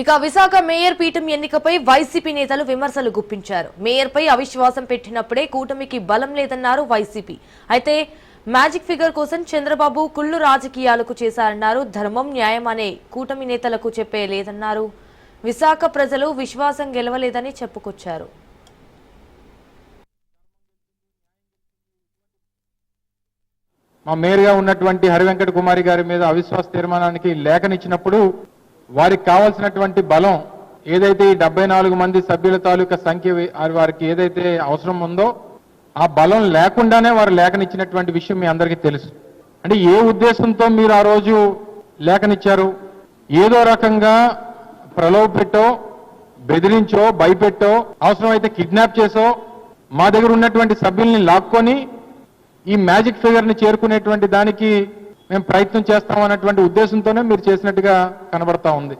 ఇక విశాఖ మేయర్ పీఠం ఎన్నికపై వైసీపీ నేతలు విమర్శలు గుప్పించారు. మేయర్పై అవిశ్వాసం పెట్టినప్పుడే కూటమికి బలం లేదన్నారు వైసీపీ. అయితే మ్యాజిక్ ఫిగర్ కోసం చంద్రబాబు కుళ్ళు రాజకీయాలకు చేశారన్నారు. ధర్మం న్యాయం అనే కూటమి నేతలకు చెప్పే లేదన్నారు. విశాఖ ప్రజలు విశ్వాసం గెలవలేదని చెప్పుకొచ్చారు. మా మేయర్గా ఉన్నటువంటి హరివెంకట కుమారి గారి మీద అవిశ్వాస తీర్మానానికి లేఖనిచ్చినప్పుడు వారికి కావాల్సినటువంటి బలం ఏదైతే ఈ డెబ్బై నాలుగు మంది సభ్యుల తాలూకా సంఖ్య వారికి ఏదైతే అవసరం ఉందో ఆ బలం లేకుండానే వారు లేఖనిచ్చినటువంటి విషయం మీ అందరికీ తెలుసు. అంటే ఏ ఉద్దేశంతో మీరు ఆ రోజు లేఖనిచ్చారు? ఏదో రకంగా ప్రలోభ పెట్టో బెదిరించో భయపెట్టో అవసరమైతే కిడ్నాప్ చేసో మా దగ్గర ఉన్నటువంటి సభ్యుల్ని లాక్కొని ఈ మ్యాజిక్ ఫిగర్ని చేరుకునేటువంటి దానికి మేము ప్రయత్నం చేస్తాం అన్నటువంటి ఉద్దేశంతోనే మీరు చేసినట్టుగా కనబడతా ఉంది.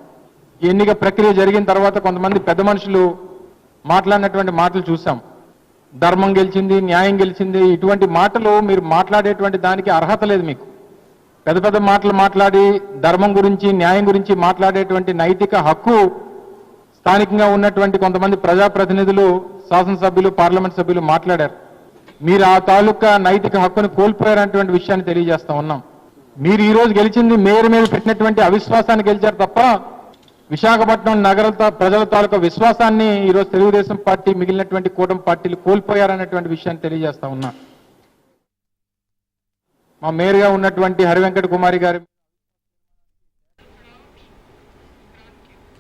ఎన్నిక ప్రక్రియ జరిగిన తర్వాత కొంతమంది పెద్ద మనుషులు మాట్లాడినటువంటి మాటలు చూసాం ధర్మం గెలిచింది న్యాయం గెలిచింది ఇటువంటి మాటలు మీరు మాట్లాడేటువంటి దానికి అర్హత లేదు మీకు. పెద్ద పెద్ద మాటలు మాట్లాడి ధర్మం గురించి న్యాయం గురించి మాట్లాడేటువంటి నైతిక హక్కు స్థానికంగా ఉన్నటువంటి కొంతమంది ప్రజాప్రతినిధులు శాసనసభ్యులు పార్లమెంట్ సభ్యులు మాట్లాడారు. మీరు ఆ తాలూకా నైతిక హక్కును కోల్పోయారనేటువంటి విషయాన్ని తెలియజేస్తా ఉన్నాం. మీరు ఈరోజు గెలిచింది మేయర్ మీద పెట్టినటువంటి అవిశ్వాసాన్ని గెలిచారు తప్ప విశాఖపట్నం నగర ప్రజల తాలూకా విశ్వాసాన్ని ఈరోజు తెలుగుదేశం పార్టీ మిగిలినటువంటి కూటమి పార్టీలు కోల్పోయారనేటువంటి విషయాన్ని తెలియజేస్తా ఉన్నా. మా మేయర్గా ఉన్నటువంటి హరివెంకట కుమారి గారి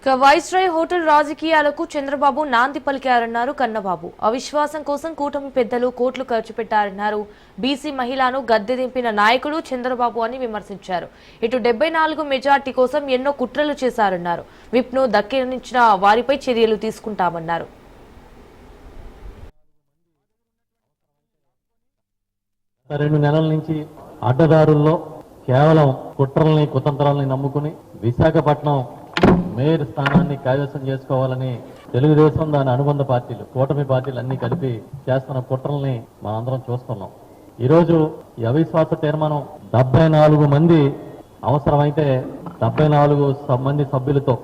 ఇక వైస్రాయ్ హోటల్ రాజకీయాలకు చంద్రబాబు నాంది పలికారన్నారు కన్నబాబు. అవిశ్వాసం కోసం కూటమి పెద్దలు కోట్లు ఖర్చు పెట్టారన్నారు. బీసీ మహిళను గద్దె దింపిన నాయకుడు చంద్రబాబు అని విమర్శించారు. ఇటు డెబ్బై నాలుగు మెజార్టీ కోసం ఎన్నో కుట్రలు చేశారన్నారు. విప్ను దక్కించిన వారిపై చర్యలు తీసుకుంటామన్నారు. రెండు నెలల నుంచి అడ్డదారుల్లో కేవలం కుట్రల్ని కుతంత్రాలని నమ్ముకుని విశాఖపట్నం మేయర్ స్థానాన్ని కైవసం చేసుకోవాలని తెలుగుదేశం దాని అనుబంధ పార్టీలు కూటమి పార్టీలు అన్ని కలిపి చేస్తున్న కుట్రల్ని మనందరం చూస్తున్నాం. ఈరోజు ఈ అవిశ్వాస తీర్మానం డెబ్బై నాలుగు మంది అవసరమైతే డెబ్బై నాలుగు మంది సభ్యులతో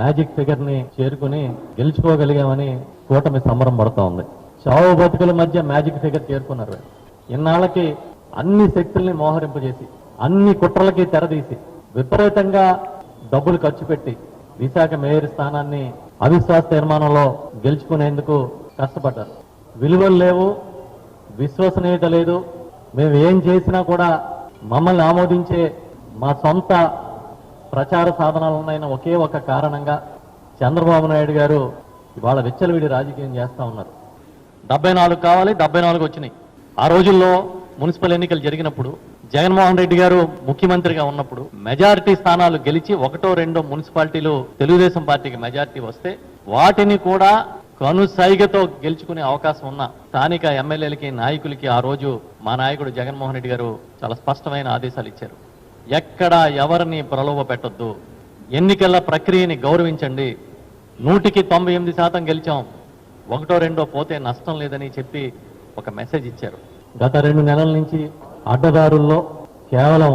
మ్యాజిక్ ఫిగర్ని చేరుకుని గెలుచుకోగలిగామని కూటమి సంబరం పడుతూ ఉంది. చావు బతుకుల మధ్య మ్యాజిక్ ఫిగర్ చేరుకున్నారు. ఇన్నాళ్ళకి అన్ని శక్తుల్ని మోహరింపజేసి అన్ని కుట్రలకి తెరదీసి విపరీతంగా డబ్బులు ఖర్చు పెట్టి విశాఖ మేయర్ స్థానాన్ని అవిశ్వాస తీర్మానంలో గెలుచుకునేందుకు కష్టపడ్డారు. విలువలు లేవు విశ్వసనీయత లేదు. మేము ఏం చేసినా కూడా మమ్మల్ని ఆమోదించే మా సొంత ప్రచార సాధనాలు ఒకే ఒక కారణంగా చంద్రబాబు నాయుడు గారు ఇవాళ విచ్చలవిడి రాజకీయం చేస్తా ఉన్నారు. డెబ్బై నాలుగు కావాలి డెబ్బై నాలుగు వచ్చినాయి. ఆ రోజుల్లో మున్సిపల్ ఎన్నికలు జరిగినప్పుడు జగన్మోహన్ రెడ్డి గారు ముఖ్యమంత్రిగా ఉన్నప్పుడు మెజారిటీ స్థానాలు గెలిచి ఒకటో రెండో మున్సిపాలిటీలు తెలుగుదేశం పార్టీకి మెజారిటీ వస్తే వాటిని కూడా కనుసైగతో గెలుచుకునే అవకాశం ఉన్న స్థానిక ఎమ్మెల్యేలకి నాయకులకి ఆ రోజు మా నాయకుడు జగన్మోహన్ రెడ్డి గారు చాలా స్పష్టమైన ఆదేశాలు ఇచ్చారు. ఎక్కడ ఎవరిని ప్రలోభ పెట్టొద్దు. ఎన్నికల ప్రక్రియని గౌరవించండి. నూటికి తొంభై ఎనిమిది శాతం గెలిచాం. ఒకటో రెండో పోతే నష్టం లేదని చెప్పి ఒక మెసేజ్ ఇచ్చారు. గత రెండు నెలల నుంచి అడ్డదారుల్లో కేవలం